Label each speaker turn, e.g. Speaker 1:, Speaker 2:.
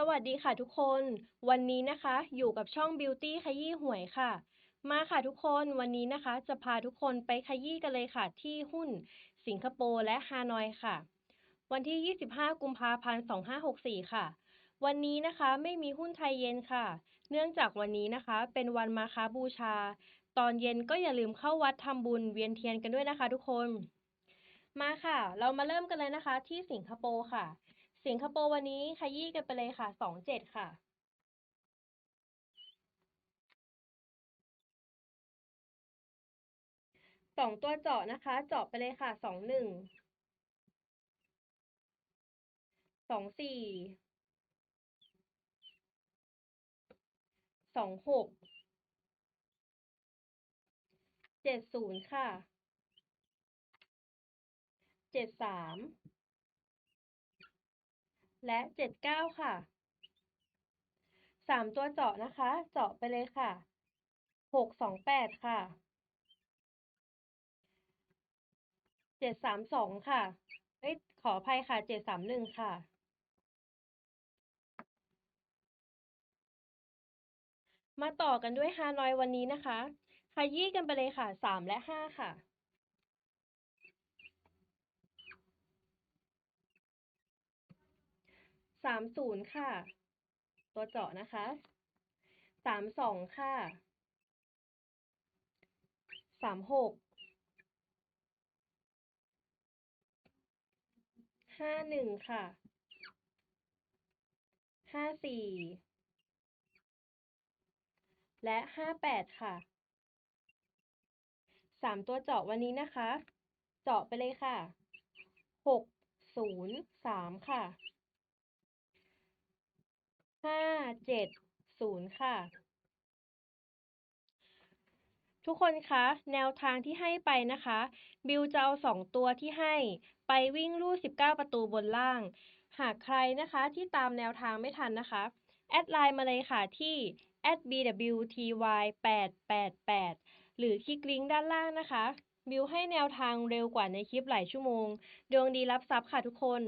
Speaker 1: สวัสดีค่ะทุกคน วันนี้นะคะอยู่กับช่อง Beauty ขยี้หวยค่ะ มาค่ะทุกคนวันนี้นะคะ จะพาทุกคนไปขยี้กันเลยค่ะ ที่หุ้น สิงคโปร์และฮานอยค่ะ วันที่ 25 กุมภาพันธ์ 2564 ค่ะ วันนี้นะคะไม่มีหุ้นไทยเย็นค่ะ เนื่องจากวันนี้นะคะ เป็นวันมาคาบูชา ตอนเย็นก็อย่าลืมเข้าวัดทำบุญเวียนเทียนกันด้วยนะคะ ทุกคน มาค่ะ เรามาเริ่มกันเลยนะคะ ที่สิงคโปร์ค่ะ สิงคโปร์วันนี้ขยี้กันไปเลยค่ะ สองเจ็ดค่ะสองตัวเจาะนะคะ เจาะไปเลยค่ะ สองหนึ่ง สองสี่ สองหก เจ็ดศูนย์ค่ะ เจ็ดสาม และเจ็ดเก้าค่ะสามตัวเจาะนะคะ เจาะไปเลยค่ะหกสองแปดค่ะเจ็ดสามสองค่ะเอ้ยขออภัยค่ะเจ็ดสามหนึ่งค่ะมาต่อกันด้วยฮานอยวันนี้นะคะ ขยี้กันไปเลยค่ะสามและห้าค่ะ สามศูนย์ค่ะ ตัวเจาะนะคะสามสองค่ะสามหกห้าหนึ่งค่ะห้าสี่และห้าแปดค่ะสามตัวเจาะวันนี้นะคะ เจาะไปเลยค่ะหกศูนย์สามค่ะ เจ็ดศูนย์ค่ะ ทุกคนคะ แนวทางที่ให้ไปนะคะ บิวจะเอาสองตัวที่ให้ ไปวิ่งลู่สิบเก้าประตูบนล่าง หากใครนะคะที่ตามแนวทางไม่ทันนะคะ แอดไลน์มาเลยค่ะที่ @bwty888 หรือคลิกลิงก์ด้านล่างนะคะ บิวให้แนวทางเร็วกว่าในคลิปหลายชั่วโมง ดวงดีรับทรัพย์ค่ะทุกคน